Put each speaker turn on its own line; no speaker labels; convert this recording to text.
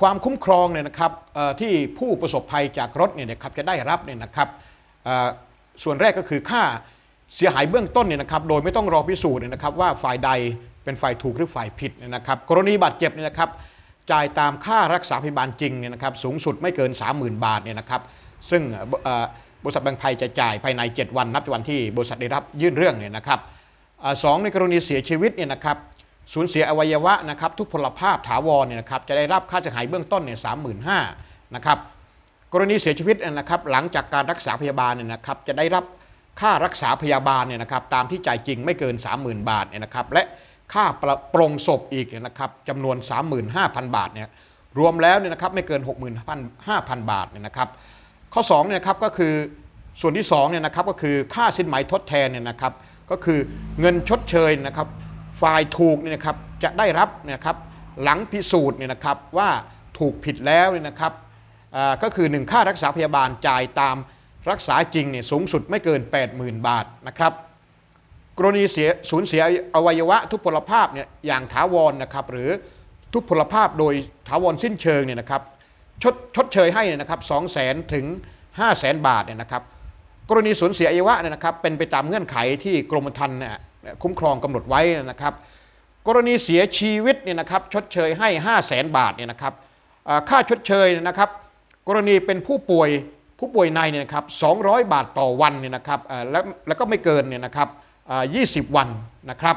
ความคุ้มครองเนี่ยนะครับที่ผู้ประสบภัยจากรถเนี่ยนะครับจะได้รับเนี่ยนะครับส่วนแรกก็คือค่าเสียหายเบื้องต้นเนี่ยนะครับโดยไม่ต้องรอพิสูจน์เนี่ยนะครับว่าฝ่ายใดเป็นฝ่ายถูกหรือฝ่ายผิดเนี่ยนะครับกรณีบาดเจ็บเนี่ยนะครับจ่ายตามค่ารักษาพยาบาลจริงเนี่ยนะครับสูงสุดไม่เกิน 30,000 บาทเนี่ยนะครับซึ่งบริษัทแบงก์ไทยจะจ่ายภายใน 7 วันนับจากวันที่บริษัทได้รับยื่นเรื่องเนี่ยนะครับสองในกรณีเสียชีวิตเนี่ยนะครับ สูญเสียอวัยวะนะครับทุกพลภาพถาวรเนี่ยนะครับจะได้รับค่าเสียหายเบื้องต้นเนี่ยสามหมื่นห้านะครับกรณีเสียชีวิตนะครับหลังจากการรักษาพยาบาลเนี่ยนะครับจะได้รับค่ารักษาพยาบาลเนี่ยนะครับตามที่จ่ายจริงไม่เกิน 30,000 บาทเนี่ยนะครับและค่าประปรงศพอีกเนี่ยนะครับจำนวน 35,000 บาทเนี่ยรวมแล้วเนี่ยนะครับไม่เกิน 65,000 บาทเนี่ยนะครับข้อ2เนี่ยครับก็คือส่วนที่2เนี่ยนะครับก็คือค่าสินไหมทดแทนเนี่ยนะครับก็คือเงินชดเชยนะครับ ฝ่ายถูกเนี่ยนะครับจะได้รับเนี่ยนะครับหลังพิสูจน์เนี่ยนะครับว่าถูกผิดแล้วเนี่ยนะครับก็คือ 1 ค่ารักษาพยาบาลจ่ายตามรักษาจริงเนี่ยสูงสุดไม่เกิน 80,000 บาทนะครับกรณีเสียสูญเสียอวัยวะทุพพลภาพเนี่ยอย่างถาวรนะครับหรือทุพพลภาพโดยถาวรสิ้นเชิงเนี่ยนะครับชดชดเชยให้เนี่ยนะครับ2 0 0 0 0 0ถึง5 0 0 0 0 0บาทเนี่ยนะครับ กรณีสูญเสียอวัยวะเนี่ยนะครับเป็นไปตามเงื่อนไขที่กรมธรรม์เนี่ยคุ้มครองกำหนดไว้นะครับ กรณีเสียชีวิตเนี่ยนะครับชดเชยให้ 5 0 0แสนบาทเนี่ยนะครับค่าชดเชยเนยนะครับ กรณีเป็นผู้ป่วยผู้ป่วยในเนี่ยนะครับ200 บาทต่อวันเนี่ยนะครับแล้วแล้วก็ไม่เกินเนี่ยนะครับอ่า20 วันนะครับ